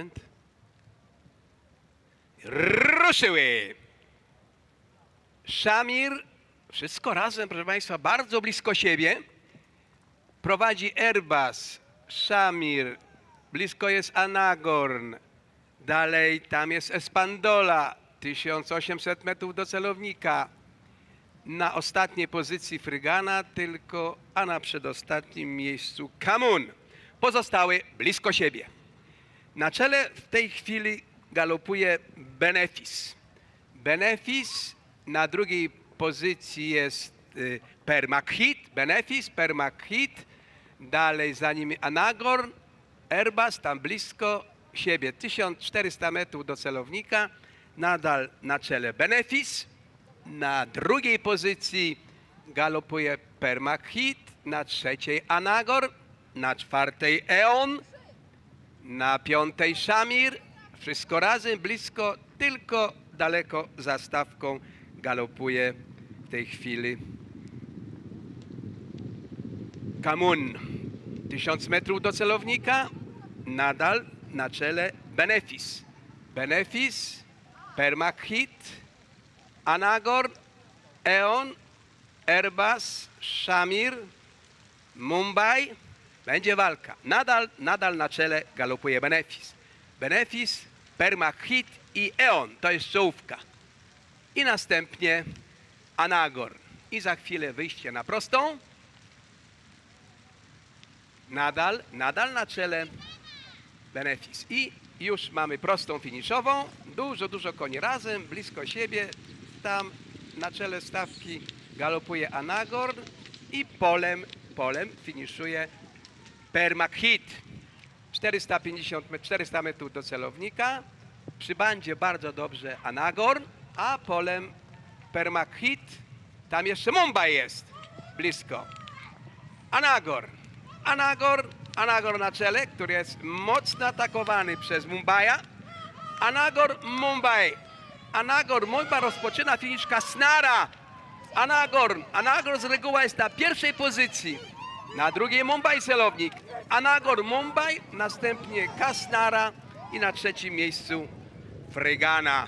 moment. Ruszyły! Szamir, wszystko razem, proszę Państwa, bardzo blisko siebie. Prowadzi Airbus, Szamir, blisko jest Anagorn, dalej tam jest Espandola, 1800 metrów do celownika. Na ostatniej pozycji Frygana tylko, a na przedostatnim miejscu Kamun. Pozostałe blisko siebie. Na czele w tej chwili galopuje Benefis. Benefis na drugiej pozycji jest y, Permakhit, Benefis, Permakhit, dalej za nim Anagorn, Airbus tam blisko siebie, 1400 metrów do celownika, nadal na czele Benefis, na drugiej pozycji galopuje Permakhit, na trzeciej Anagorn, na czwartej Eon, na piątej Szamir, wszystko razem, blisko, tylko daleko za stawką galopuje w tej chwili Kamun. 1000 metrów do celownika, nadal na czele Benefis. Benefis, Permakhit, Anagorn, Eon, Airbus, Shamir, Mumbai. Będzie walka. Nadal, nadal na czele galopuje Benefis. Benefis, Permakhit i Eon. To jest czołówka. I następnie Anagorn. I za chwilę wyjście na prostą. Nadal, nadal na czele Benefis. I już mamy prostą finiszową. Dużo, dużo koni razem, blisko siebie. Tam na czele stawki galopuje Anagorn i polem, polem finiszuje Permakhit. 450 met- 400 metrów do celownika. Przy bandzie bardzo dobrze Anagorn, a polem Permakhit. Tam jeszcze Mumbai jest blisko. Anagorn. Anagorn, Anagorn na czele, który jest mocno atakowany przez Mumbaja. Anagorn, Mumbai. Anagorn, Mumbai rozpoczyna finisz Kasnara. Anagorn, Anagorn z reguły jest na pierwszej pozycji. Na drugiej Mumbai celownik. Anagorn, Mumbai, następnie Kasnara i na trzecim miejscu Frygana.